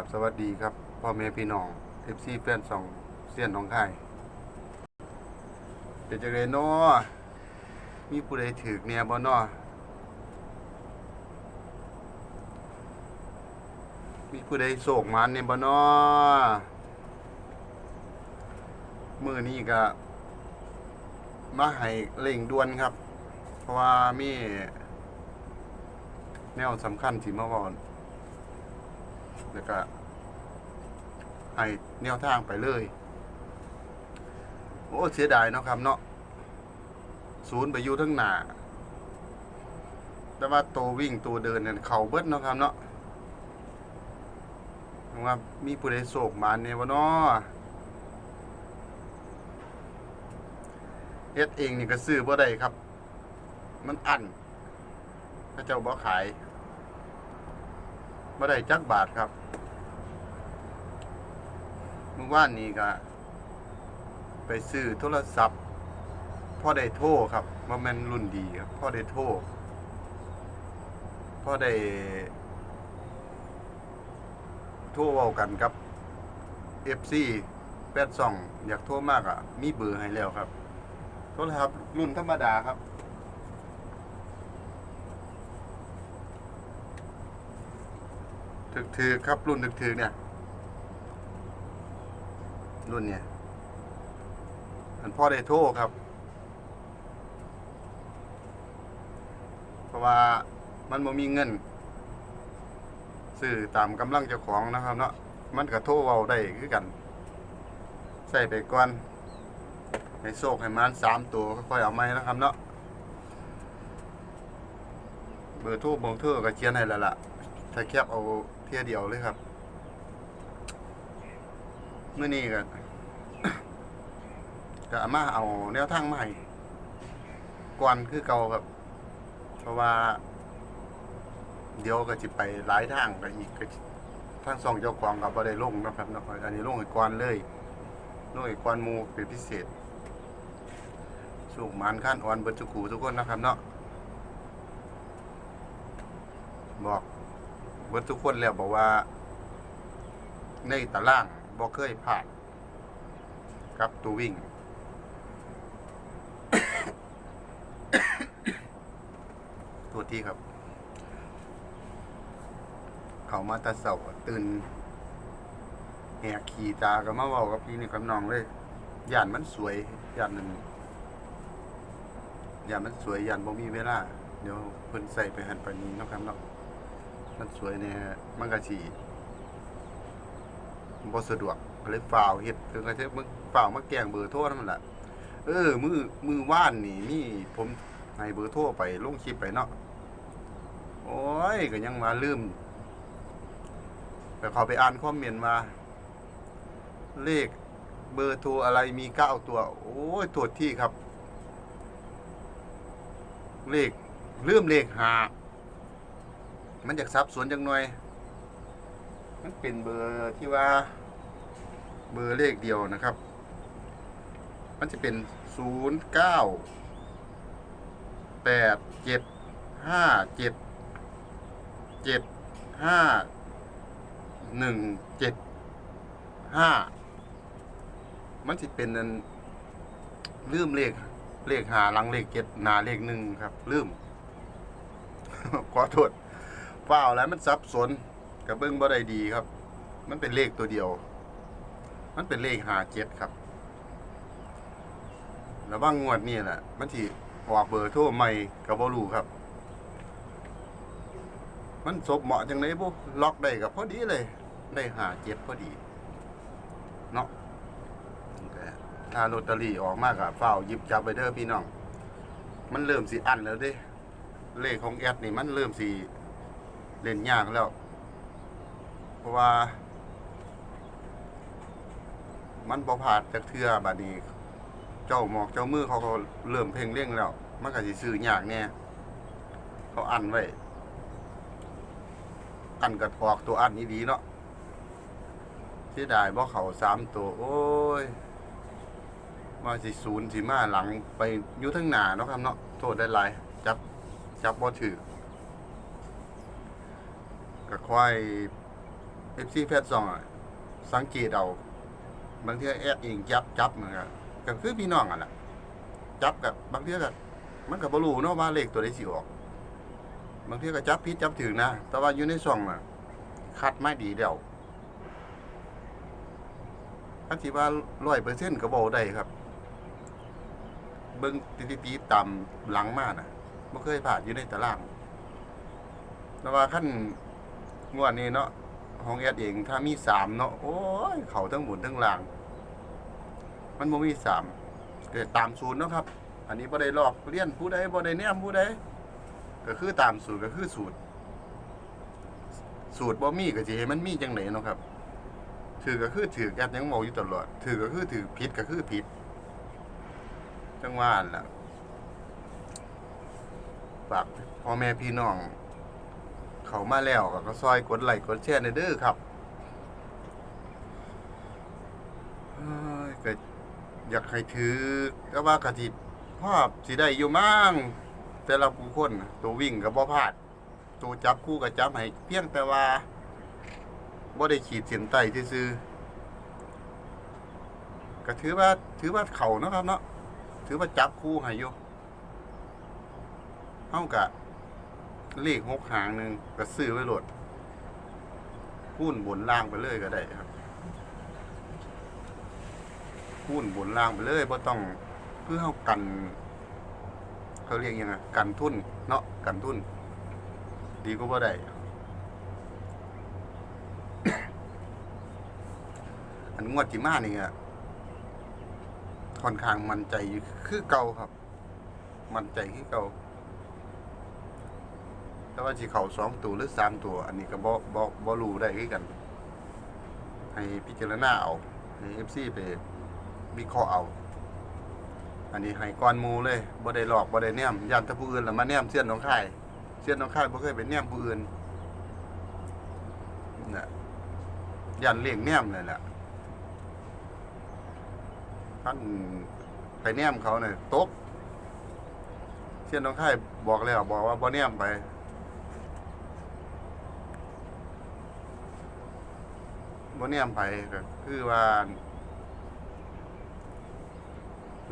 ราบสวัสดีครับพ่อแม่พี่น้องเอฟซีเพื่อนสองเสี้ยนน้องไข่เป็นจังไดเนาะมีผู้ใดถือเนี่ยบ่เนาะมีผู้ใดโศกมันเนี่ยบ่เนาะมือนี้ก็มาให้เร่งด่วนครับ เพราะว่ามีแนวสำคัญที่มาเวอนแล้วก็ ให้แนวทางไปเลย โอ้ เสียดายเนาะครับเนาะศูนย์ไปอยู่ทั้งหนาแต่ว่าตัววิ่งตัวเดินเนี่ยเข่าเบิดเนาะครับเนาะว่ามีผู้ใดโศกมาเนี่ยวะเนาะเฮ็ดเองนี่ก็ซื้อบ่ได้ครับ มันอันพระเจ้าบ่ขายบ่ได้จักบาทครับ มื่อวานนี้ก็ ไปซื้อโทรศัพท์พ่อได้โทรครับว่าแม่นรุ่นดีครับพ่อได้โทรพ่อได้โทรเว้ากันครับ FC แปดสองอยากโทรมากอะ มีเบอร์ให้แล้วครับ โทรศัพท์รุ่นธรรมดาครับถึกถือครับรุ่นถึกถือเนี่ย รุ่นเนี่ย อันพ่อได้โทรครับ เพราะว่ามันบ่มีเงินซื้อตามกำลังเจ้าของนะครับ เนาะมันก็โทรเว้าได้คือกัน ใส่ไปก่อนให้โชคให้มันสามตัวค่อยๆเอาไหมนะครับเนาะเบอร์ทรเบอร์โทรก็เขียนให้แล้วล่ะ ถ้าแคบเอาเที่ยเดียวเลยครับ เมื่อนี้ก็ ก็เอามาเอาแนวทางมาให้ก่อนคือเก่าครับ เพราะว่า เดี๋ยวก็จะไปหลายทางไปอีกก็ทางสองเจ้าของกับบได้ลงนะครับเนาะอันนี้ลงอีกก่อนเลยลงอีกก่อนมูเป็นพิเศษสูงมันขั้นอ่อนเบิดจุกูทุกคนนะครับเนาะบอกเบิดทุกคนแล้วบอกว่า ในตารางบ่เคยผ่านกับตัววิ่ง โท ษทีครับ เขามาตาเสาตื่นแหกขี่ตากับมาเว้ากับพี่นี่กับน้องเลยย่านมันสวยย่านนั้นย่านมันสวยย่านบ่มีเวลา เดี๋ยวเพิ่นใส่ไปหันไปนี้นะครับเนาะมันสวยเนี่ยมันก็สิบ่สะดวกเลยฝ่าวเฮ็ดคือก็จะมึงฝ่าวมาแกงเบอร์โทรนั่นแหละเออมือมือว่านนี่มีผมให้เบอร์โทรไปลงคลิปไปเนาะ โอ้ยก็ยังมาลืมแต่เขาไปอ่านคอมเมนต์มา เลขเบอร์โทรอะไรมีเก้าตัว โอ้ยตรวจที่ครับ เลขเริ่มเลขหา มันจากซับสวนจังหน่อย มันเป็นเบอร์ที่ว่า เบอร์เลขเดียวนะครับ มันจะเป็นศูนย์เก้าแปดเจ็ดห้าเจ็ด เจ็ดห้าหนึ่งเจ็ดห้ามันสิเป็นนันลืมเลข เลขหาหลังเลขเจ็ดหนาเลขหนึ่งครับ ลืมขอโทษฝ้าแล้วมันซับสนกับเบิ้งบ่ได้ดีครับ มันเป็นเลขตัวเดียว มันเป็นเลขหาเจ็ดครับแล้วว่างงวดนี่แหละมันที่ออกเบอร์โทรใหม่กับบ่รู้ครับ มันศพเหมาะจังเลยบุล็อกได้กับพอดีเลย ได้หาเจ็ดพอดีเนาะถ้าลอตเตอรี่ออกมากอะฝ้าหยิบจับไปเด้อพี่น้อง มันเริ่มสิอันแล้วเด้เลขของแอดนี่มันเริ่มสิเล่นยากแล้ว เพราะว่า มันบ่ผาดจากเทือบัดนี้ เจ้าหมอกเจ้ามือเขาก็เริ่มเพ่งเร่งแล้ว มันก็สิซื้อยากแน่เขาอันไว้ อันกัดออกตัวอันนี้ดีเนาะเสียดายบ่เขาสามตัว โอ้ยมาสิศูนย์สิมาหลังไปอยู่ทั้งหนาเนาะครับเนาะโทษได้หลายจับจับบ่ถือก็ค่อย FC แพทย์ซองสังเกตเอาบางเทีแอดเองจับจับเหมันก็ก็คือพี่น้องอะล่ะจับกับบางเทีก็มันก็บ่รู้เนาะว่าเลขตัวใดสิออก บางทีก็จับผิดจับถึงนะ แต่ว่าอยู่ในซองน่ะ คัดไม่ดีเดียวคันสิว่า100%ก็บ่ได้ครับ เบิ่งติติๆตามหลังมากน่ะบ่เคยผ่านอยู่ในตารางแต่ว่าขั้นงวดนี้เนาะของแอดเองถ้ามีสามเนาะโอ้ยเขาทั้งหมุนทั้งล่างมันบ่มีสามเกิดตามศูนย์เนาะครับ อันนี้บ่ได้ลอกเลียนผู้ใดบ่ได้แนมผู้ใด ก็คือตามสูตรก็คือสูตร สูตรบ่มีก็สิให้มันมีจังไดเนาะครับ ถือก็คือถือแอดยังเมาอยู่ตลอด ถือก็คือถือผิดก็คือผิด จังว่านล่ะฝากพ่อแม่พี่น้อง เขามาแล้วก็ซอยกดไลค์กดแชร์ในเด้อครับเอ้ยก็อยากให้ถือก็ว่ากะทิพ่อสิได้อยู่มั่ง แต่ละผู้คนตัววิ่งก็บ่พลาด ตัวจับคู่ก็จับให้เพียงแต่ว่าบ่ได้ขีดเส้นใต้ซื่อก็ถือว่าถือว่าเข่านะครับเนาะถือว่าจับคู่ให้อยู่เฮากะเลขหกหางหนึ่งก็ซื้อไว้โหลดหุ้นบนล่างไปเลยก็ได้ครับหุ้นบนล่างไปเลยเพราะต้องเพื่อเขากัน เขาเรียกยังไงกันทุนเนาะกันทุน ดีก็บ่ได้อันงวดจิมานี่อะค่อนข้างมั่นใจอยู่คือเก่าครับ มั่นใจคือเก่าแต่ว่าสิเข้าสองตัวหรือสามตัว อันนี้ก็บ่บ่บ่รู้ได้คือกัน ให้พิจารณาเอาให้ FC ไปวิเคราะห์เอา อันนี้ให้ก้อนมูเลยบ่ได้หลอกบ่ได้แนมยานแต่ผู้อื่นแล้วมาแนมเสี้ยนน้องค่ายเสี้ยนน้องค่ายบ่เคยไปแนมผู้อื่นน่ะย่านเลี้ยงแนมเลยแหละท่านไปแนมเขาเนี่ยตกเสี้ยนน้องค่ายบอกแล้วบอกว่าบ่แนมไปบ่แนมไปก็คือว่า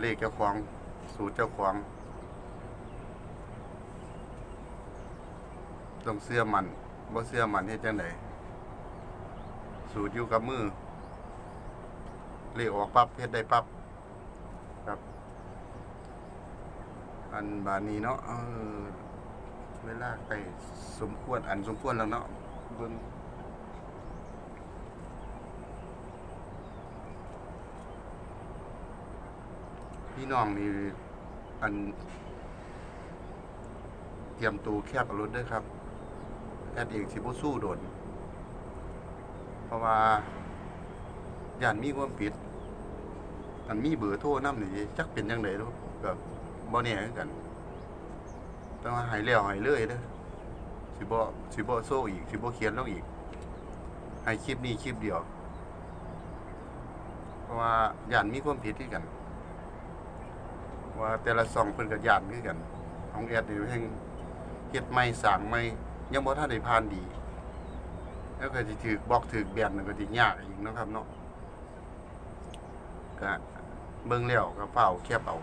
เลขเจ้าของ สูตรเจ้าของ ต้องเสื้อมันบ่เสื้อมันเฮ็ดจังไดสูตรอยู่กับมือ เลขออกปั๊บเฮ็ดได้ปั๊บครับ อันบานี้เนาะเออเวลาไปสมควรอันสมควรแล้วเนาะเบิ่ง พี่น้องนี่อัน เตรียมตัวแคบรถด้วยครับแอดเองสิบสู้โดน เพราะว่าย่านมีความผิดอันมีเบอร์โทรน้ำนี่จักเป็นจังไดเนาะก็บ่แน่คือกันแต่ว่าให้แล้วให้เลยเด้อสิบ่สิบ่โซ่อีกสิบ่เขียนลงอีกให้คลิปนี้คลิปเดียว เพราะว่าย่านมีความผิดที่กัน ว่าแต่ละซองเพิ่นก็ย่านคือกันของแอดนี่แห่งเฮ็ดใหม่สร้างใหม่ยังบ่ทันได้ผ่านดี แล้วก็สิถูกบล็อกถูกแบนก็สิยากอีกเนาะครับเนาะก็เบิ่งแล้วก็เฝ้าแคบเอา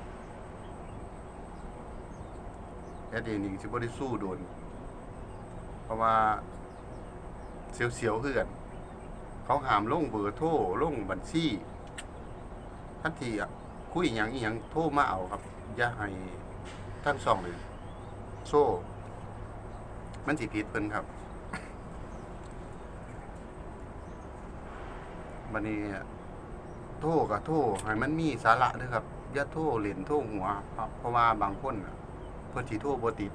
แอดเองนี่สิบ่ได้สู้โดน เพราะว่าเสียวๆคือกันเขาห้ามลงเบอร์โทรลงบัญชีทันทีอะ คุยอย่างอีหยังโทรมาเอาครับ อย่าให้ทั้งสองเลยโซ่ มันสิผิดเพิ่นครับบัดนี้โทรกับโทรให้มันมีสาระเด้อครับอย่าโทรเล่นโทรหัวครับ เพราะว่าบางคนน่ะเพิ่นสิโทรบ่ติด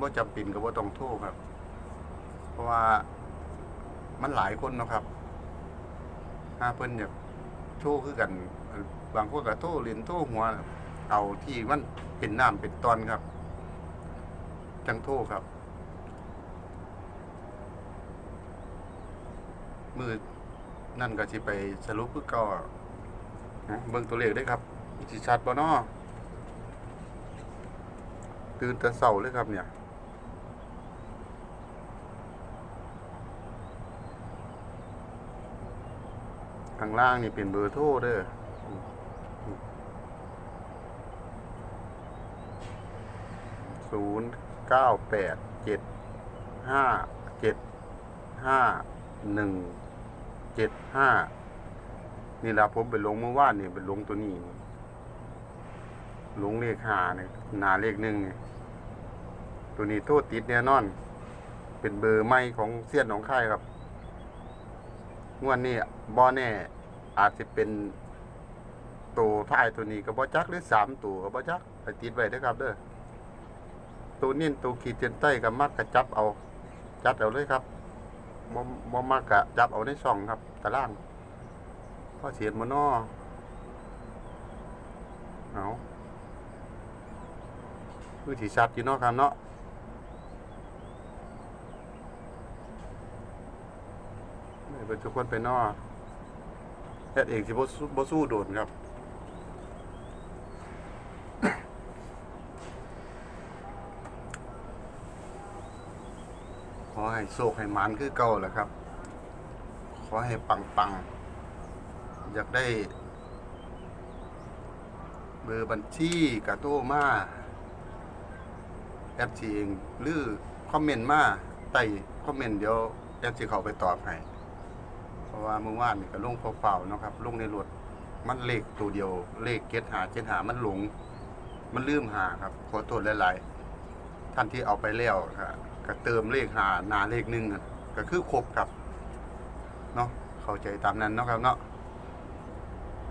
บ่จำเป็นก็บ่ต้องโทรครับ เพราะว่ามันหลายคนเนาะครับถ้าเพิ่นอยาก โทรคือกันบางคนก็โทรเล่นโทรหัว เอาที่มันเป็นน้ำเป็นตอนครับ จังโทรครับ มือนั่นก็สิไปสรุปคือเก่อเบิ่งตัวเลขได้ครับสิชัดบ่น้อตื่นแต่เช้าเลยครับเนี่ย ข้างล่างนี่เป็นเบอร์โทรเด้อศูนย์เก้าแปดเจ็ดห้าเจ็ดห้าหนึ่งเจ็ดห้านี่ละผมไปลงเมื่อวานนี่ไปลงตัวนี้ ลงเลขห้าเนี่ยหนาเลขหนึ่งเนี่ยตัวนี้โทษติดแน่นอน เป็นเบอร์ไม่ของเสี้ยนหนองค่ายครับ งวดนี้บ่แน่อาจจะเป็นตัวท้ายตัวนี้ก็บ่จักหรือสามตัวก็บ่จักไปติดไว้เด้อครับเด้อตัวนี้ตัวขีดเส้นใต้ก็มักกะจับเอา จัดเอาเลยครับบ่บ่มักกะจับเอาในช่องครับตารางพอเสียดมานอเอาคือสิชัดอยู่เนาะครับเนาะ ไม่เป็นทุกคนไปนอแอดเองสิบ่บ่สู้โดนครับขอให้โชคให้หมันคือเก่าแหละครับ ขอให้ปังปังอยากได้ เบอร์บัญชีกระโต้มาแอปจีเองหรือคอมเมนต์มาใต้คอมเมนต์เดี๋ยวแอปจีเขาไปตอบให้ะว่าเมื่อวานนี่ก็ลงเปล่าๆเนาะครับลงในรถมันเลขตัวเดียว เลขเกตหาเกตหามันหลง มันลืมหาครับขอโทษหลายๆ ท่านที่เอาไปแล้วครับก็เติมเลขหาหนาเลขหนึ่งก็คือครบครับเนาะเข้าใจตามนั้นเนาะครับเนาะ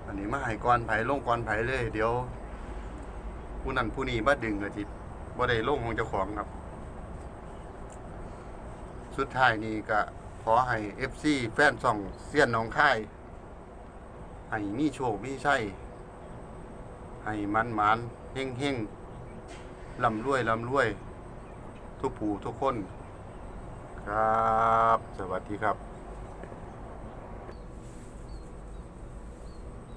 อันนี้มาให้ก่อนไผ่ลงก่อนไผ่เลย เดี๋ยว ผู้นั้นผู้นี้มาดึงกะจิบ่ได้ลงของเจ้าของครับ สุดท้ายนี้ก็ ขอให้เอฟซีแฟนส่องเสี้ยนน้องค่ายให้มีโชคมีชัยให้มันหมานเฮงเฮงลำรวยลำรวย ทุกผู้ทุกคน ครับ สวัสดีครับ